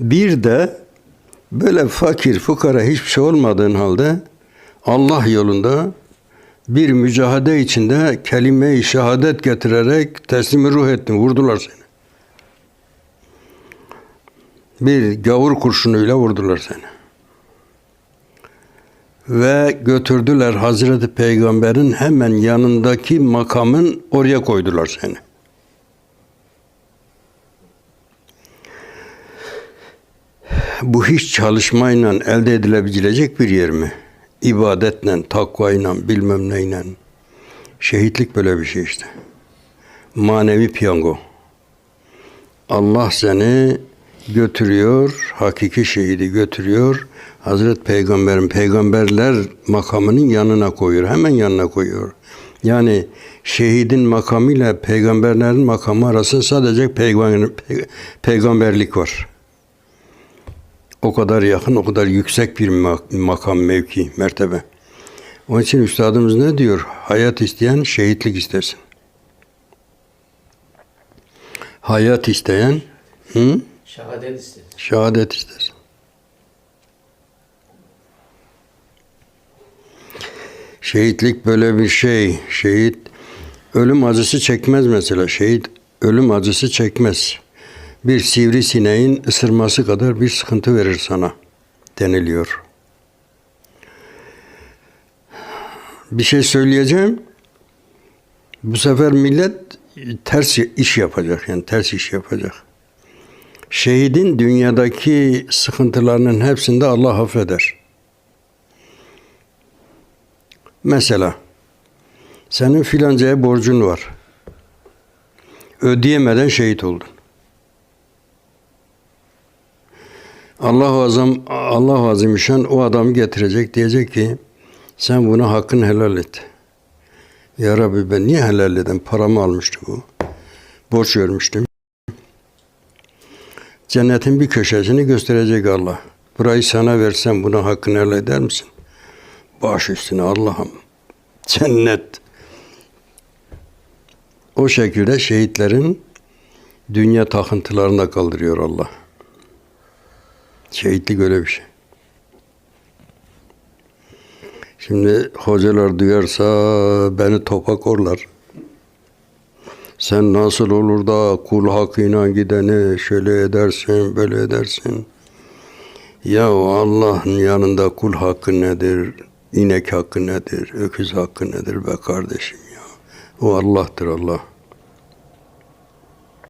Bir de böyle fakir, fukara hiçbir şey olmadığın halde Allah yolunda bir mücahede içinde kelime-i şehadet getirerek teslimi ruh ettin. Vurdular seni. Bir gavur kurşunuyla vurdular seni. Ve götürdüler Hazreti Peygamber'in hemen yanındaki makamın oraya koydular seni. Bu hiç çalışmayla elde edilebilecek bir yer mi? İbadetle, takvayla, bilmem neyle. Şehitlik böyle bir şey işte. Manevi piyango. Allah seni götürüyor, hakiki şehidi götürüyor. Hazret Peygamber'in peygamberler makamının yanına koyuyor. Hemen yanına koyuyor. Yani şehidin makamıyla peygamberlerin makamı arasında sadece peygamber, pe- peygamberlik var. O kadar yakın, o kadar yüksek bir ma- makam, mevki, mertebe. Onun için üstadımız ne diyor? Hayat isteyen şehitlik istersin. Hayat isteyen hı? Şehadet istedi. Şehadet istersin. Şehitlik böyle bir şey. Şehit ölüm acısı çekmez mesela. Şehit ölüm acısı çekmez. Bir sivrisineğin ısırması kadar bir sıkıntı verir sana deniliyor. Bir şey söyleyeceğim. Bu sefer millet ters iş yapacak yani ters iş yapacak. Şehidin dünyadaki sıkıntılarının hepsinde Allah affeder. Mesela senin filancaya borcun var. Ödeyemeden şehit oldun. Allah azam Allah azimüşşan o adamı getirecek diyecek ki sen buna hakkını helal et. Ya Rabbi ben niye helal edeyim? Paramı almıştı bu. Borç vermiştim. Cennetin bir köşesini gösterecek Allah. Burayı sana versem buna hakkını helal eder misin? Baş üstüne Allah'ım. Cennet. O şekilde şehitlerin dünya takıntılarını da kaldırıyor Allah. Şehitlik öyle bir şey. Şimdi hocalar duyarsa beni topak orlar. Sen nasıl olur da kul hakkıyla gideni şöyle edersin, böyle edersin. Ya Allah'ın yanında kul hakkı nedir? İnek hakkı nedir? Öküz hakkı nedir be kardeşim ya? O Allah'tır Allah.